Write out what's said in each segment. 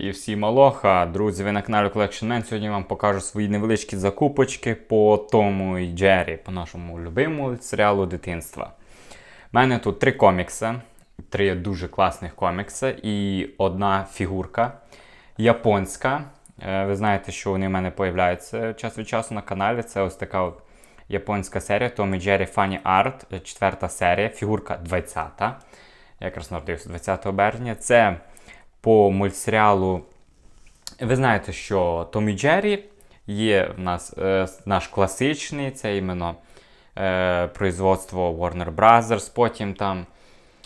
І всім алоха, друзі, ви на каналі Collection Man. Сьогодні вам покажу свої невеличкі закупочки по Тому і Джері, по нашому любимому серіалу дитинства. У мене тут три комікси, три дуже класних комікси і одна фігурка японська. Е, Ви знаєте, що вони в мене появляються час від часу на каналі. Це ось така от японська серія Том і Джері Funny Art, четверта серія, фігурка 20. Я якраз народився 20 березня. Це по мультсеріалу. Ви знаєте, що Том і Джері є в нас е, наш класичний, це іменно е, производство Warner Brothers. Потім там.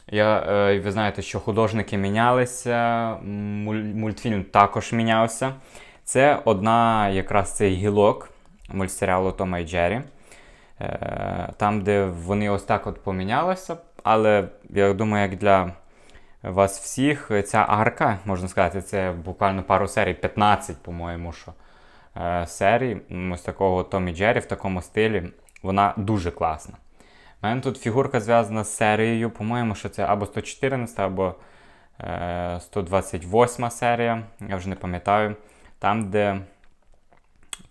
Я, е, ви знаєте, що художники мінялися, мультфільм також мінявся. Це одна якраз цей гілок мультсеріалу Тома і Джері. Е, там, де вони ось так от помінялися. Але я думаю, як для вас всіх, ця арка, можна сказати, це буквально пару серій, 15, по-моєму, що е, серій ось такого Том і Джері в такому стилі. Вона дуже класна. У мене тут фігурка зв'язана з серією, по-моєму, що це або 114, або е, 128 серія, я вже не пам'ятаю. Там, де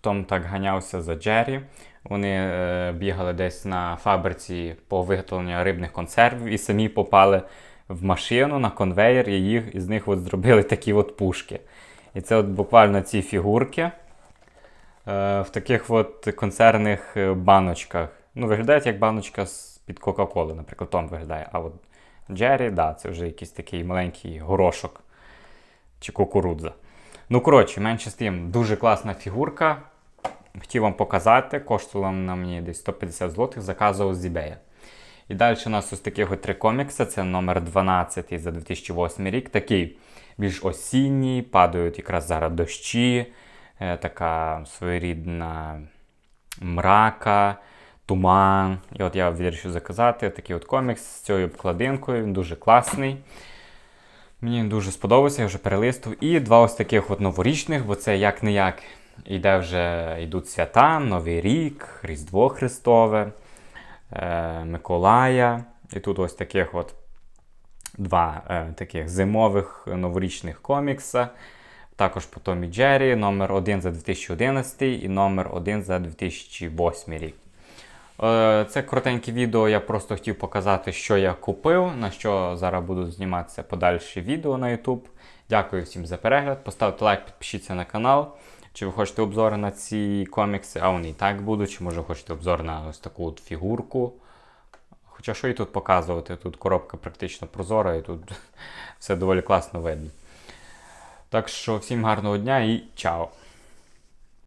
Том так ганявся за Джері. Вони е, бігали десь на фабриці по виготовленню рибних консервів і самі попали в машину на конвейер, і їх із них от зробили такі от пушки. І це от буквально ці фігурки е, в таких от консервних е, баночках. Ну, виглядають як баночка з-під Кока-Коли, наприклад, Том виглядає. А от Джері, да, це вже якийсь такий маленький горошок чи кукурудза. Ну, коротше, менше з тим, дуже класна фігурка. Хотів вам показати, коштувала на мені десь 150 злотих, заказував з eBay. І далі у нас ось таких три комікси. Це номер 12 за 2008 рік. Такий більш осінній, падають якраз зараз дощі, е, така своєрідна мрака, туман. І от я вирішив заказати такий от комікс з цією обкладинкою. Він дуже класний. Мені дуже сподобався, я вже перелистив. І два ось таких от новорічних, бо це як не як йде вже йдуть свята, Новий рік, Різдво Христове, е, Миколая. І тут ось таких от два е, таких зимових новорічних комікса. Також по Томі Джері, номер 1 за 2011 і номер 1 за 2008 рік. Е, Це коротеньке відео, я просто хотів показати, що я купив, на що зараз буду зніматися подальші відео на YouTube. Дякую всім за перегляд. Поставте лайк, підпишіться на канал. Чи ви хочете обзори на ці комікси, а вони і так будуть, чи може хочете обзор на ось таку от фігурку. Хоча що і тут показувати? Тут коробка практично прозора і тут все доволі класно видно. Так що всім гарного дня і чао!